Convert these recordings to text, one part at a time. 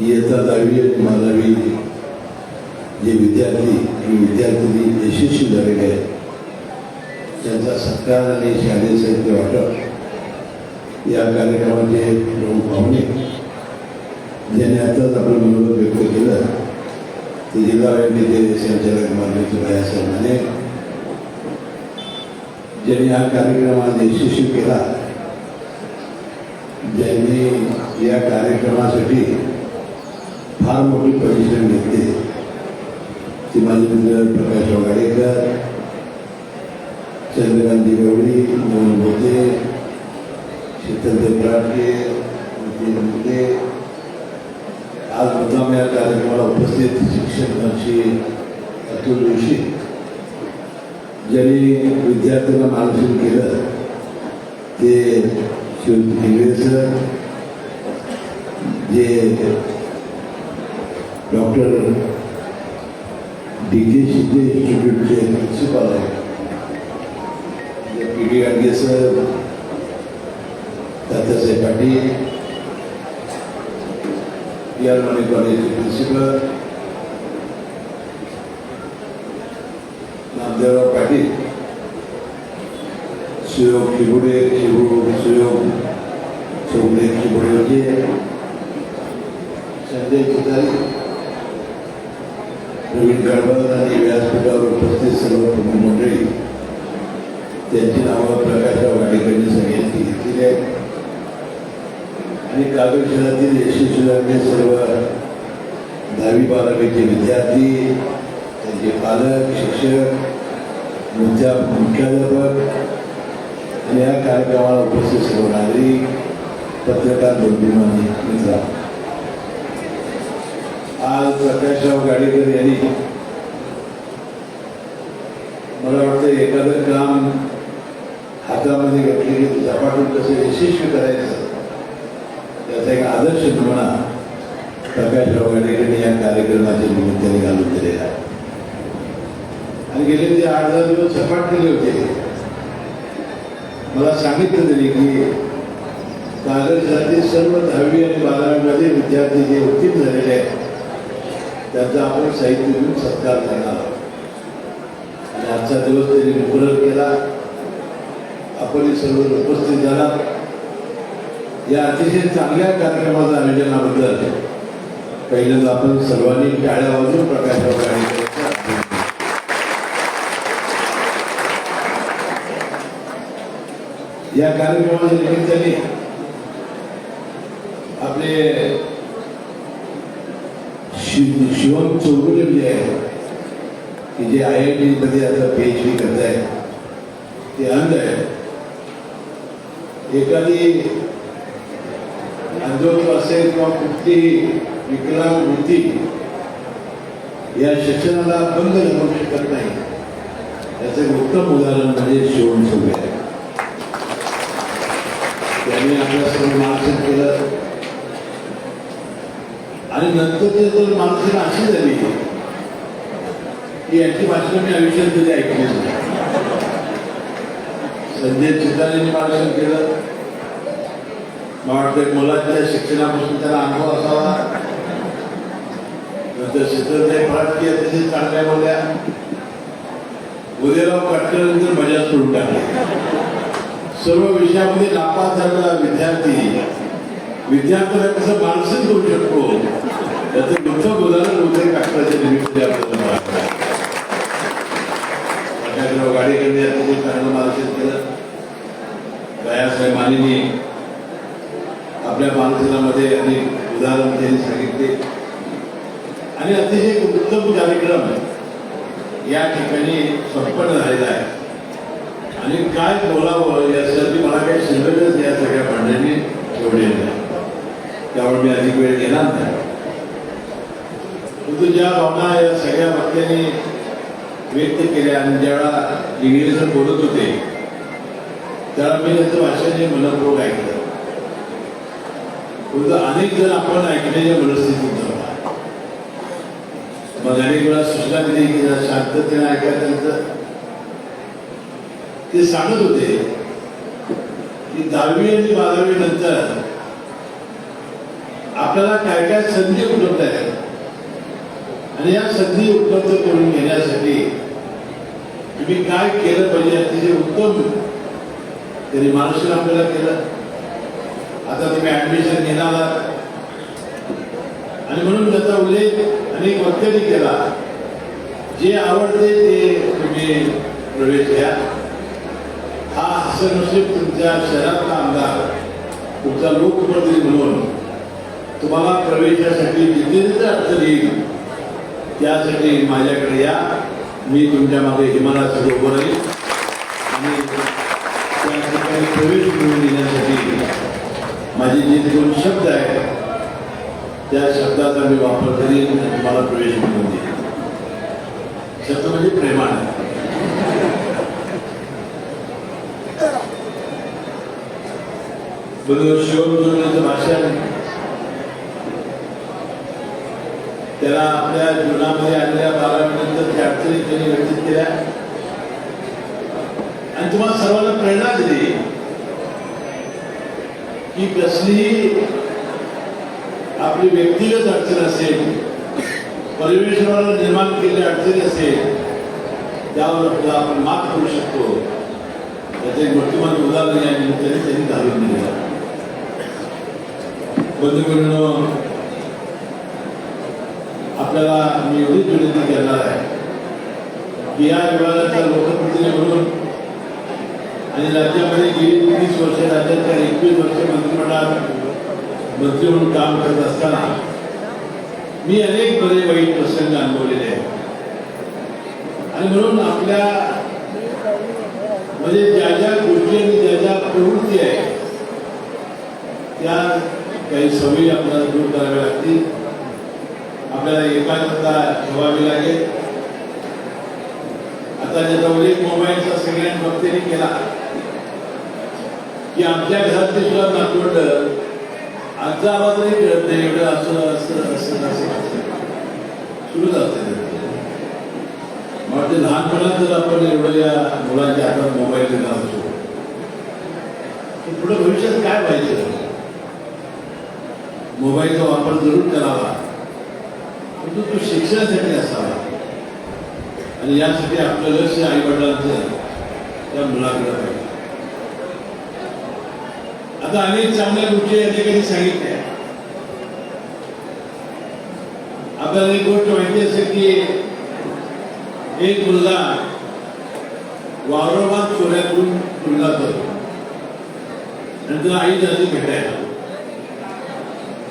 इयत्ता दहावी आणि बारावी जे विद्यार्थी आणि विद्यार्थिनी यशस्वी झालेले आहेत त्यांचा सत्कार आणि शालेय साहित्य वाटप या कार्यक्रमाचे प्रमुख पाहुणे ज्यांनी आताच आपलं मनोबल व्यक्त केलं ते जिल्हा बँकेचे संचालक मान्य भयासाहेब माने ज्यांनी हा कार्यक्रम आज यशस्वी केला ज्यांनी या कार्यक्रमासाठी फार मोठी परिश्रम घेतले ती माझे मित्र प्रकाश वाडेकर चंद्रकांत गवळी मोहन बोते शीतलदेव ब्राडके नितीन मुले आज मुद्दाम या कार्यक्रमाला उपस्थित शिक्षकांशी अतुल जोशी. ज्यांनी विद्यार्थ्यांना मार्गदर्शन केलं ते शिव सर जे डॉक्टर डी के शिंदे इन्स्टिट्यूटचे प्रिन्सिपल आहेत. P D Gadge sir Dadasaheb Patil P R Mane कॉलेजचे प्रिन्सिपल नामदेवराव पाटील सुयोग किबुडे किबू सुयोग चौगडे किबुडे होते. संजय तुतारी प्रवीण गडबड आणि व्यासपीठावर उपस्थित सर्व प्रमुख मंडळी त्यांची नावं प्रकाशराव गाडेकरांनी सगळ्यांनी घेतलेली आहेत. आणि कागद शहरातील यशस्वी सर्व दहावी बारावीचे विद्यार्थी त्यांचे पालक शिक्षक मुख्या मुख्याध्यापक आणि या कार्यक्रमाला उपस्थित सर्व नागरिक पत्रकार बंधुमानी मित्र आज प्रकाशराव गाडेकर यांनी मला वाटतं एखादं काम हातामध्ये घेतले की झपाटून कसं यशस्वी करायचं त्याचा एक आदर्श नमुना प्रकाशराव गाडेकरांनी या कार्यक्रमाच्या निमित्ताने घालून दिलेला आहे. आणि गेले ते आठ दहा दिवस झपाट केले होते मला सांगितलं त्यांनी की कागदातील सर्व दहावी आणि बारावीमध्ये विद्यार्थी जे उत्तीर्ण झालेले आहेत त्यांचा आपण साहित्य देऊन सत्कार करणार आहोत. आणि आजचा दिवस त्यांनी मुकरर केला. आपण सर्व उपस्थित झाला. या अतिशय चांगल्या कार्यक्रमाचं आयोजनाबद्दल पहिल्यांदा आपण सर्वांनी टाळ्या वाजून प्रकाश या कार्यक्रमाच्या निमित्ताने आपले शिव शिवम चौगुले जे आहे की जे आय आय टी मध्ये आता पी एच डी करत आहे ते अंध आहे. एखादी अंधत्व असेल किंवा कुठली विकलांग वृत्ती या शिक्षणाला बंद लावू शकत नाही. याचं एक उत्तम उदाहरण म्हणजे शिवम चौगुले आहे त्यांनी आपल्या सर्व मार्गदर्शन केलं. आणि नंतर ते दोन माणसं अशी झाली. की यांची भाषण मी आयुष्यात कधी ऐकली संजय चित्रांनी भाषण केलं. मला वाटतं मुलाच्या शिक्षणापासून त्याला अनुभव असावा. नंतर चित्रताई फडके अतिशय चांगल्या बोलल्या. उदयराव काटकरांनंतर मजा सोडून टाकली. सर्व विषयामध्ये नापास झालेला विद्यार्थी. विद्यार्थ्याला कसं मानसिक होऊ शकतो? त्याचं उत्तम उदाहरण उदय काटकराच्या निमित्त आपल्याला मिळालं. प्रकाशराव गाडेकरांनी अतिशय चांगलं मार्गदर्शन केलं. दयासाहेब मानेनी. आपल्या मार्गदर्शनामध्ये अनेक उदाहरण त्यांनी सांगितले. आणि अतिशय उत्तम कार्यक्रम या ठिकाणी संपन्न झालेला आहे. आणि काय बोलावं यासाठी मला काही शिल्लकच या सगळ्या भांड्यांनी ठेवलेलं नाही त्यामुळे मी अधिक वेळ घेणार नाही परंतु ज्या भावना या सगळ्या वक्त्यांनी व्यक्त केल्या आणि ज्यावेळा इंग्रजी बोलत होते त्याला मी त्यांचं भाषण मनपूर्वक ऐकलं. अनेक जण आपण ऐकण्याच्या मनस्थितीत नव्हता मग अनेक वेळा सूचना दिली की शांततेने ऐका त्यांचं ते सांगत होते की दहावी आणि बारावी नंतर आपल्याला काय काय संधी उपलब्ध आहेत? आणि या संधी उपलब्ध करून घेण्यासाठी तुम्ही काय केलं पाहिजे अतिशय उत्तम तरी मानसिक आपल्याला केलं. आता तुम्ही ऍडमिशन घेणार आणि म्हणून त्याचा उल्लेख अनेक वक्त्यांनी केला. जे आवडते ते तुम्ही प्रवेश घ्या. हा असं नसेल तुमच्या शहरातला आमदार तुमचा लोकप्रतिनिधी म्हणून तुम्हाला प्रवेशासाठी जिथे जिथे अडचण येईल त्यासाठी माझ्याकडे या. मी तुमच्या मागे हिमालयासाठी उभं राहील. आणि त्या ठिकाणी प्रवेश मिळवून देण्यासाठी माझे जे दोन शब्द आहेत त्या शब्दाचा मी वापर करीन तुम्हाला प्रवेश मिळवून देईन. शब्द म्हणजे प्रेमाने. बरोबर शिवम भाषण त्याला आपल्या जीवनामध्ये आलेल्या बारावीनंतर त्या अडचणी त्यांनी व्यक्तित केल्या. आणि तुम्हाला सर्वांना प्रेरणा दिली. की कसलीही आपली व्यक्तिगत अडचण असेल परिवेशनाला निर्माण केलेली अडचणी असेल त्यावर आपला आपण मात करू शकतो. त्याचे एक वर्तमान उदाहरण या निमित्ताने त्यांनी घालून दिलेलं बंधू आपल्याला मी एवढीच विनंती करणार आहे. की या विभागाचा लोकप्रतिनिधी म्हणून आणि राज्यामध्ये गेली तीस वर्ष राज्याच्या एकवीस वर्ष मंत्रिमंडळात मंत्री म्हणून काम करत असताना मी अनेक बरे वाईट प्रसंग अनुभवलेले आहेत. आणि म्हणून आपल्या म्हणजे ज्या ज्या गोष्टी आणि ज्या ज्या प्रवृत्ती आहेत त्या काही सवयी आपल्याला दूर कराव्या लागतील. आपल्याला एकाग्रता ठेवावी लागेल. आता ज्याचा उल्लेख मोबाईलचा सगळ्यांनी भक्तीने केला. की आमच्या घरातली सुद्धा नातवंड आजचा आवाज नाही कळत नाही एवढं असं असं असं असं. सुरू सुरूच असते वाटते लहानपणात जर आपण एवढं या मुलांच्या हातात मोबाईल दिला असतो पुढे भविष्यात काय पाहिजे मोबाईलचा वापर जरूर करावा. परंतु तो शिक्षणासाठी असावा. आणि यासाठी आपलं लक्ष आई वडिलांचं त्या मुलाकडे पाहिजे. आता अनेक चांगल्या गोष्टी या ठिकाणी सांगितल्या. आपल्याला एक गोष्ट माहिती असेल की एक मुलगा वावरवाद चोऱ्यातून मुलगा करतो. आणि त्याला आई जाती भेटायला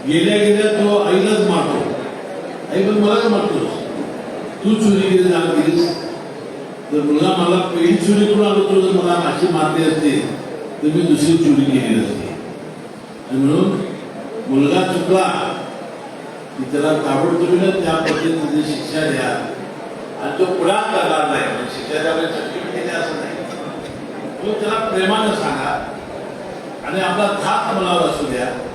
गेल्या गेल्या तो आईलाच मारतो. हे पण मला का तू चोरी केली जाण केलीस. तर मुलगा मला पहिली चोरी करून आलो तो जर मला अशी मारली असते तर मी दुसरी चोरी केली असते. आणि म्हणून मुलगा चुकला. की त्याला ताबडतोबीनं त्या पद्धतीने शिक्षा द्या. आणि तो पुढा करणार नाही. म्हणजे शिक्षा द्यावे सर्टिफिकेट द्या असं नाही. तो त्याला प्रेमानं सांगा. आणि आपला धाक मुलावर असू द्या.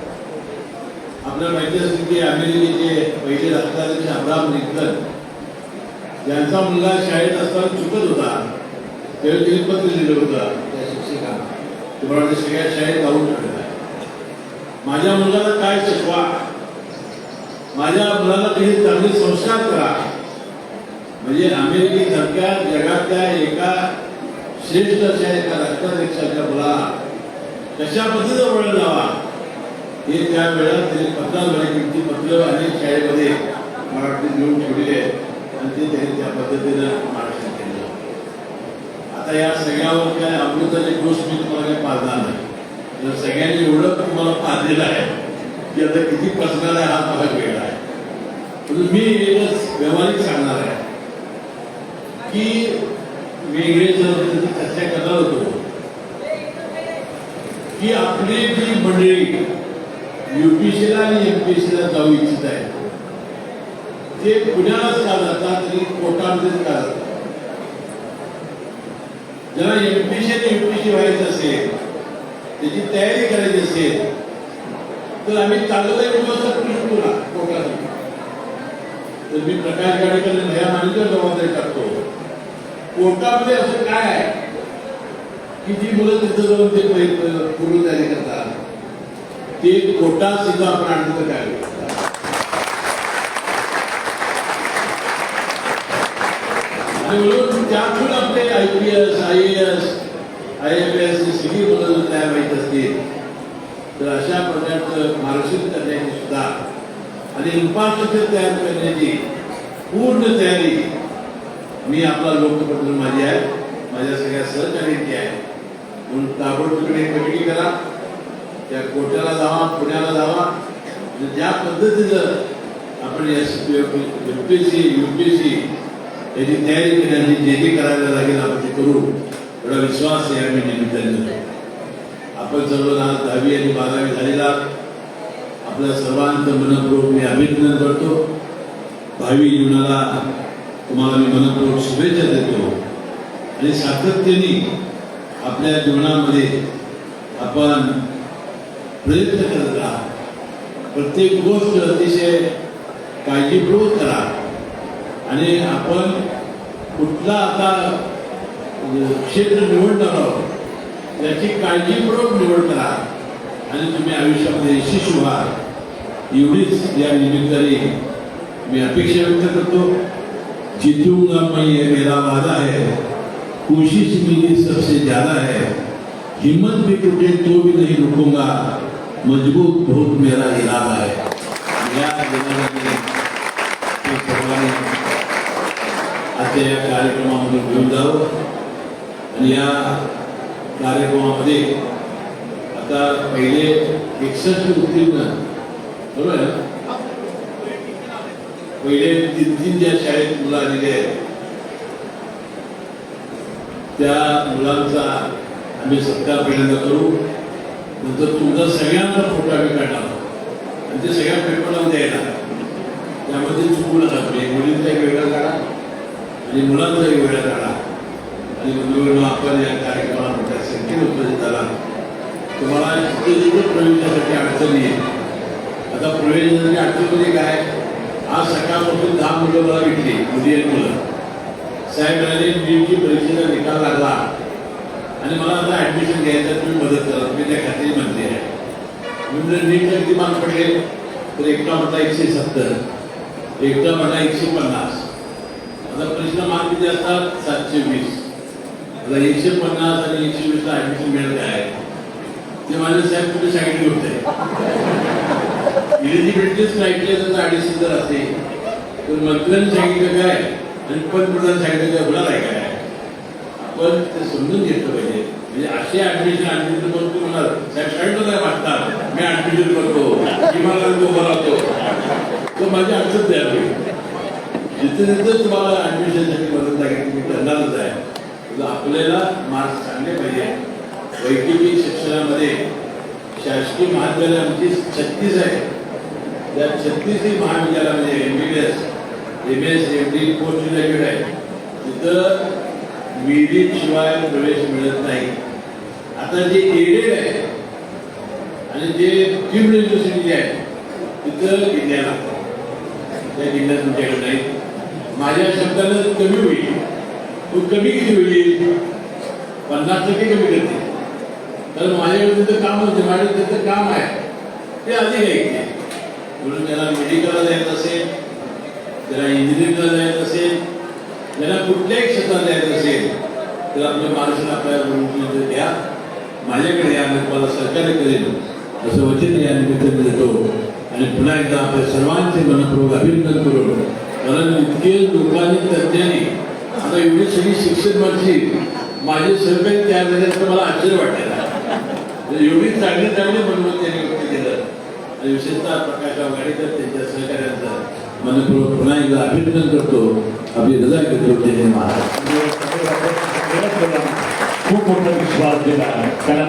आपल्याला माहिती असेल की अमेरिकेचे पहिले राष्ट्राध्यक्ष अब्राहम लिंकन ज्यांचा मुलगा शाळेत असताना चुकत होता त्यावेळी तिने पत्र लिहिलं होतं त्या शिक्षकांना. ते म्हणाले सगळ्या शाळेत जाऊन ठेवलेलं माझ्या मुलाला काय शिकवा? माझ्या मुलाला काही चांगले संस्कार करा. म्हणजे अमेरिकेसारख्या जगातल्या एका श्रेष्ठ अशा एका राष्ट्राध्यक्षाच्या मुलाला कशा पद्धतीचं वळण लावा? हे त्या वेळात त्यांनी पत्रात किमती पत्र अनेक शाळेमध्ये मराठीत घेऊन ठेवलेले आहेत. आणि ते त्यांनी त्या पद्धतीनं मार्गदर्शन केलं. आता या सगळ्यावर काय अमृताची गोष्ट मी तुम्हाला काही पाहणार नाही. तर सगळ्यांनी एवढं तुम्हाला पाहिलेलं आहे की आता किती पसणार आहे हा मला वेळ आहे. मी एकच व्यवहारिक सांगणार आहे की मी इंग्रज चर्चा करणार होतो की आपली जी मंडळी युपीसीला आणि एमपीसीला जाऊ इच्छित आहे ते पुण्यालाच का जातात तरी कोटामध्येच का जातात ज्याला एमपीसी आणि युपीसी व्हायचं असेल त्याची तयारी करायची असेल तर आम्ही चांगलं व्यवस्था करू शकतो ना कोटासाठी तर मी प्रकाश गाडेकर या मानकर जबाबदारी टाकतो. कोर्टामध्ये असं काय आहे? की जी मुलं तिथं जाऊन ते पूर्ण तयारी करतात? तीन कोटासुद्धा आपण आणलं काय आणि म्हणून त्यातून आपले I P S I A S I F S civil मधून तयार माहीत असतील तर अशा प्रकारचं मार्गदर्शन करण्याची सुद्धा आणि इन्फ्रास्ट्रक्चर तयार करण्याची पूर्ण तयारी मी आपला लोकप्रतिनिधी माझी आहे. माझ्या सगळ्या सहकार्यांची आहे. म्हणून ताबडतोबीने कमिटी करा. त्या कोट्याला जावा पुण्याला जावा. ज्या पद्धतीनं आपण S U P C U P C याची तयारी आणि जे जे करायला लागेल आपण ते करू. एवढा विश्वास आहे आम्ही निमित्ताने. आपण सर्व दहावी आणि बारावी झालेला आपल्या सर्वांचं मनपूर्वक मी अभिनंदन करतो. भावी जीवनाला तुम्हाला मी मनपूर्वक शुभेच्छा देतो. आणि सातत्याने आपल्या जीवनामध्ये आपण प्रयत्न करत. राहा प्रत्येक गोष्ट अतिशय काळजीपूर्वक करा. आणि आपण कुठला आता क्षेत्र निवडणार आहोत याची काळजीपूर्वक निवड करा. आणि तुम्ही आयुष्यामध्ये यशस्वी व्हा. एवढीच या निमित्ताने मी अपेक्षा व्यक्त करतो. जितूंगा मैं ये मेरा वादा है कोशिश मेरी सबसे ज्यादा है हिम्मत भी टूटे तो भी नहीं रुकूंगा. मजबूत बहुत मेरा इरादा है। या दिनामध्ये ते सर्वांनी आजच्या या कार्यक्रमामध्ये घेऊन जावं आणि या कार्यक्रमामध्ये आता पहिले एकसष्ट उत्तीर्ण बरोबर आहे पहिले तीन तीन ज्या शाळेत मुलं आलेली आहेत त्या मुलांचा आम्ही सत्कार पहिल्यांदा करू। नंतर तुमचा सगळ्यांचा फोटो आम्ही काढला आणि ते सगळ्या पेपरला द्यायला त्यामध्ये चुकून नका म्हणजे मुलींचा एक वेगळा काढा आणि मुलांचा एक वेगळा काढा. आणि बंधूंनो आपण या कार्यक्रमाला मोठ्या संख्येने उपस्थित झाला तुम्हाला जिथे जिथे प्रवेशासाठी अडचणी आहे आता प्रवेशासाठी अडचण म्हणजे काय? आज सकाळपासून दहा मुलं मला भेटली मुली आणि मुलं. साहेब म्हणाले नीटची परीक्षेचा निकाल लागला. आणि मला आता ऍडमिशन घ्यायचं तुम्ही मदत करा. तुम्ही त्या खात्री म्हणते आहे. मी म्हणलं नीटला किती मार्क पडले तर एकटा म्हटला एकशे सत्तर एकटा म्हटला एकशे पन्नास. आता प्रश्न मार्क किती असतात? सातशे वीस. आता एकशे पन्नास आणि एकशे वीसला ऍडमिशन मिळत काय? ते माझे साहेब तुम्ही सांगितले होते? इलिजिबिलिटीच ऐकले तर अडीच जर असेल तर मंत्र्यांनी सांगितलं काय? आणि पंतप्रधान सांगितलं काय? होणार आहे काय? पण ते समजून घेतलं पाहिजे. म्हणजे असे ऍडमिशन ऍडमिशन करून तू म्हणाल साहेब शाळेत काय वाटतात मी ऍडमिशन करतो. किमान उभा राहतो. तर माझी अडचण द्या जिथे जिथे तुम्हाला ऍडमिशनसाठी मदत लागेल तुम्ही करणारच आहे. आपल्याला मार्क्स चांगले पाहिजे. वैद्यकीय शिक्षणामध्ये शासकीय महाविद्यालय आमची छत्तीस आहे. त्या छत्तीसही महाविद्यालयामध्ये M B B S M S M D post graduate आहे. तिथं मेरिट शिवाय प्रवेश मिळत नाही. आता जे एडेड आहे आणि जे फिल्ड युनिव्हर्सिटी आहे तिथं गिन्या लागतात त्या गिन्या तुमच्याकडे नाही. माझ्या शब्दानं कमी होईल. तो कमी किती होईल? पन्नास टक्के कमी करते. कारण माझ्याकडे तिथं काम होते माझ्या तिथं काम आहे. ते अधिक आहे. म्हणून त्याला मेडिकलला जायचं असेल त्याला इंजिनिअरिंगला जायचं असेल त्याला कुठल्याही क्षेत्रात द्यायचं असेल तर आपलं मार्गदर्शन आपल्याला द्या. माझ्याकडे या मला तुम्हाला करेल असं वचन या निमित्ताने देतो. आणि पुन्हा एकदा आपल्या सर्वांचे मनपूर्वक अभिनंदन करून कारण इतके लोकांनी तज्ज्ञांनी आता एवढी सगळी शिक्षण मंत्री माझे सहकारी तयार झाले मला आश्चर्य वाटलेलं एवढी चांगली चांगली मनोरंजन त्यांनी व्यक्त केलं. आणि विशेषतः प्रकाश गाडीकर त्यांच्या सहकार्यांचं मनपूर्वक पुन्हा एकदा अभिनंदन करतो. आपली रजा घेतो जय